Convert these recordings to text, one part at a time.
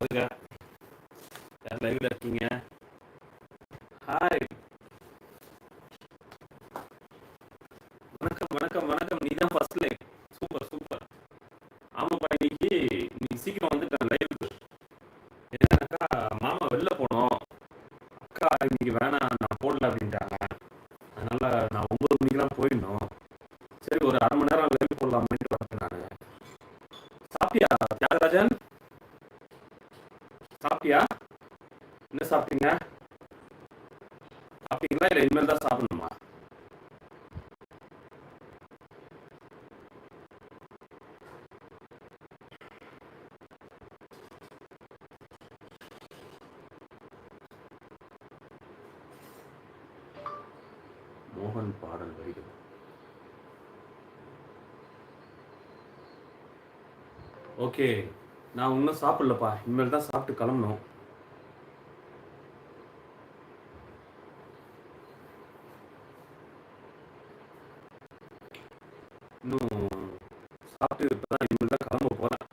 வருக யார் லைவ்ல இருக்கீங்க? ஹாய் வணக்கம் வணக்கம் வணக்கம். நீ தான் ஃபர்ஸ்ட் லைவ் சூப்பர் சூப்பர் ஆமாப்பா இன்னைக்கு நீ சீக்கிரம் வந்துட்டேன் லைவுக்கு என்னன்னாக்கா மாமா வெளில போனோம். அக்கா இன்னைக்கு வேணாம் நான் போடல அப்படின்ட்டாங்க அதனால நான் ஒன்பது மணிக்கெல்லாம் போயிடணும் சரி ஒரு அரை மணி நேரம் லைவ் போடலாமேன்ட்டு வரேன் நான் சாப்பிட்டியா தியாகராஜன் சாப்பிட்டியா என்ன சாப்பிட்டீங்க? சாப்பிட்டீங்களா இல்லை இனிமேல் தான் சாப்பிடணுமா? மோகன் பாடல் வரிகள். ஓகே நான் இன்னும் சாப்பிடலப்பா. இனிமேல் தான் சாப்பிட்டு கிளம்பணும். இன்னும் சாப்பிட்டு இப்பதான் இனிமேல் தான் கிளம்ப போகிறேன்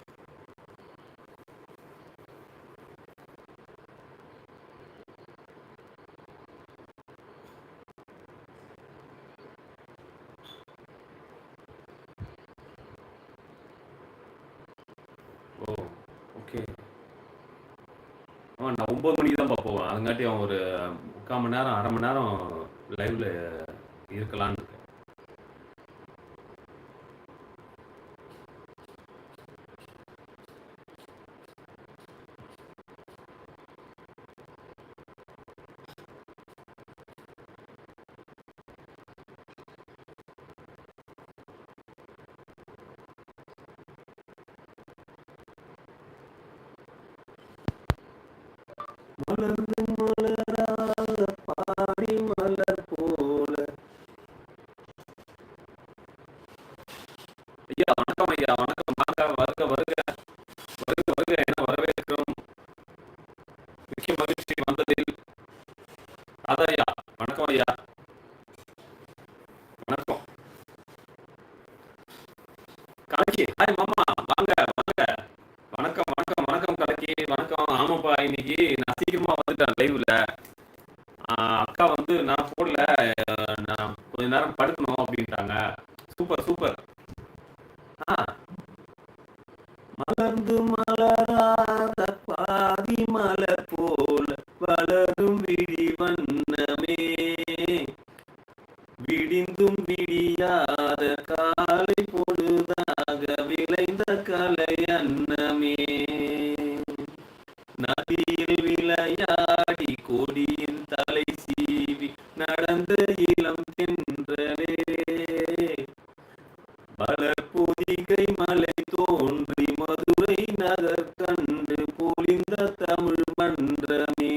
ஓ ஓகே ஆமாம் நான் ஒம்பது மணிக்கு தான் போவேன். அதுங்காட்டி அவன் ஒரு முக்கால் மணி நேரம் அரை மணி நேரம் லைவ்ல இருக்கலான்னு. மலர்ந்து மலராத பாடி மலர் போல. ஐயா வணக்கம் ஐயா வணக்கம். வாங்க வருக வருக. வருக வருக என வரவேற்கிறோம். மிக்க மகிழ்ச்சி வந்ததில். அதையா வணக்கம் ஐயா வணக்கம் கலக்கி ஹாய் மாமா வாங்க வாங்க வணக்கம் வணக்கம் வணக்கம் கலக்கி வணக்கம் ஆமாப்பா இன்னைக்கு நான் சீக்கிரமா வந்துட்டேன் லைவ்ல கொடியின் தலை சீவி நடந்த இளம் தென்றலே மலர் பொதிகை மலை தோன்றி மதுரை நகர் கண்டு பொழிந்த தமிழ் மன்றமே.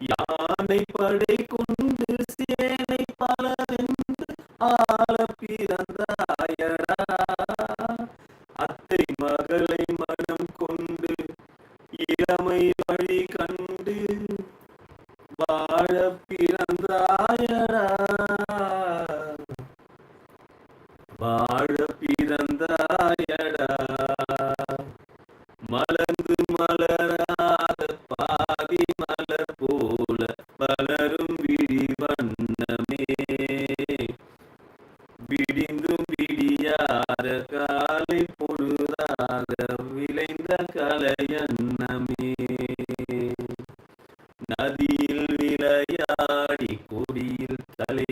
யானை படை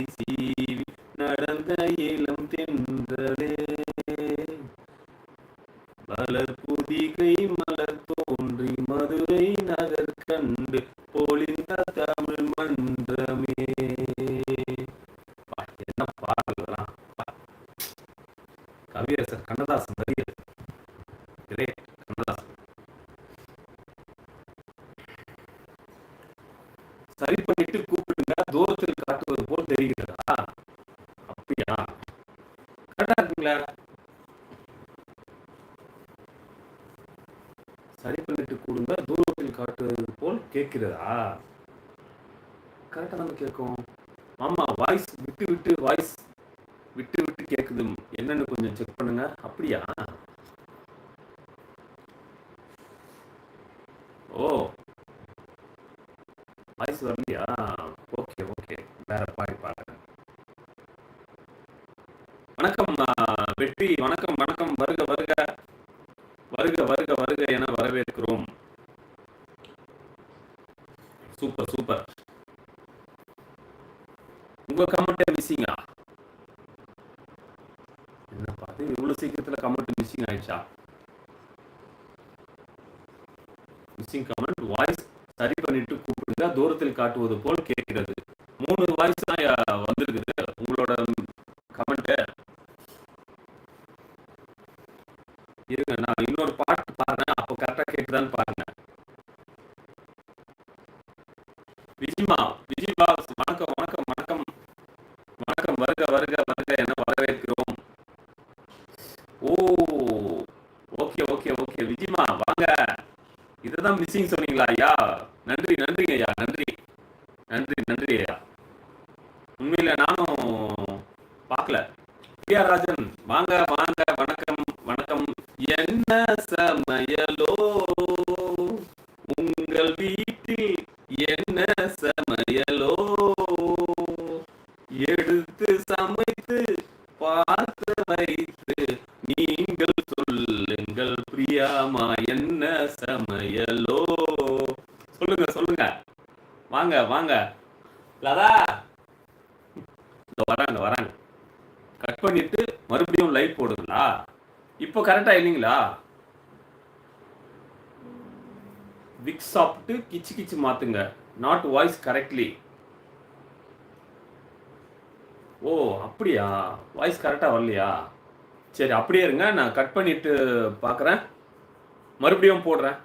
தலை சீவி நடந்த இளம் தென்றலே. மலர் புதிகை மலர் தோன்றி மதுரை நகர் கண்டு பொழிந்த தமிழ் மன்றமே. என்ன பாடல்களாம் கவியரசர் கண்ணதாசன் வரியல் கிரேட் கண்ணதாசன். சரி பண்ணிட்டு தெரிகிறதா அப்படியா? கரெக்டா இருக்குங்களா. சரி பண்ணிட்டு கொடுங்க. தூரத்தில் காட்டுவது போல் கேட்கிறதா? கரெக்டாக தான் கேட்கும். ஆமாம் வாய்ஸ் விட்டு விட்டு வாய்ஸ் விட்டு விட்டு கேட்குது என்னன்னு கொஞ்சம் செக் பண்ணுங்க. அப்படியா? ஓ. வாய்ஸ் வரலையா? Okay okay. வேற பாய் வெற்றி வணக்கம் வணக்கம் வருக வருக வருக வருக வருக என வரவேற்கிறோம். சூப்பர் சூப்பர் உங்க கமெண்ட் மிஸ்ஸிங்கா என்ன பார்த்து இவ்வளவு சீக்கிரத்துல கமெண்ட் மிஸ்ஸிங் ஆயிடுச்சா? மிஸ்ஸிங் கமெண்ட் வாய்ஸ் சரி பண்ணிட்டு கூப்பிடுங்க. தூரத்தில் காட்டுவது போல் கேட்கிறது. மூணு வாய்ஸ் தான் வந்திருக்குது. விஜய் வணக்கம் வணக்கம் வணக்கம். வணக்கம் வருக வருக வருக என வரவேற்கிறோம். ஓ ஓகே ஓகே ஓகே. விஜிமா வாங்க. இதுதான் மிஸ்ஸிங் சொன்னீங்களா ஐயா? நன்றி நன்றி ஐயா நன்றி. நன்றி நன்றி ஐயா. உண்மையில நானும் பார்க்கல. பிரியா ராஜன் வாங்க வாங்க வணக்கம் வணக்கம். என்ன சமையலோ? உங்கள் வீட்டில் என்ன சமையல்? எடுத்து சமைத்து பார்த்து வைத்து நீங்கள் சொல்லுங்கள் பிரியாமா என்ன சமையலோ? சொல்லுங்க சொல்லுங்க. வாங்க வாங்க. லதா! வராங்க வராங்க. கட் பண்ணிட்டு மறுபடியும் லைவ் போடுங்களா? இப்போ கரெக்டா இல்லைங்களா? விக் சாப்பிட்டு கிச்சு கிச்சு மாத்துங்க. நாட் வாய்ஸ் கரெக்ட்லி ஓ அப்படியா? வாய்ஸ் கரெக்டாக வரலையா? சரி அப்படியே இருங்க நான் கட் பண்ணிட்டு பார்க்குறேன் மறுபடியும் போடுறேன்.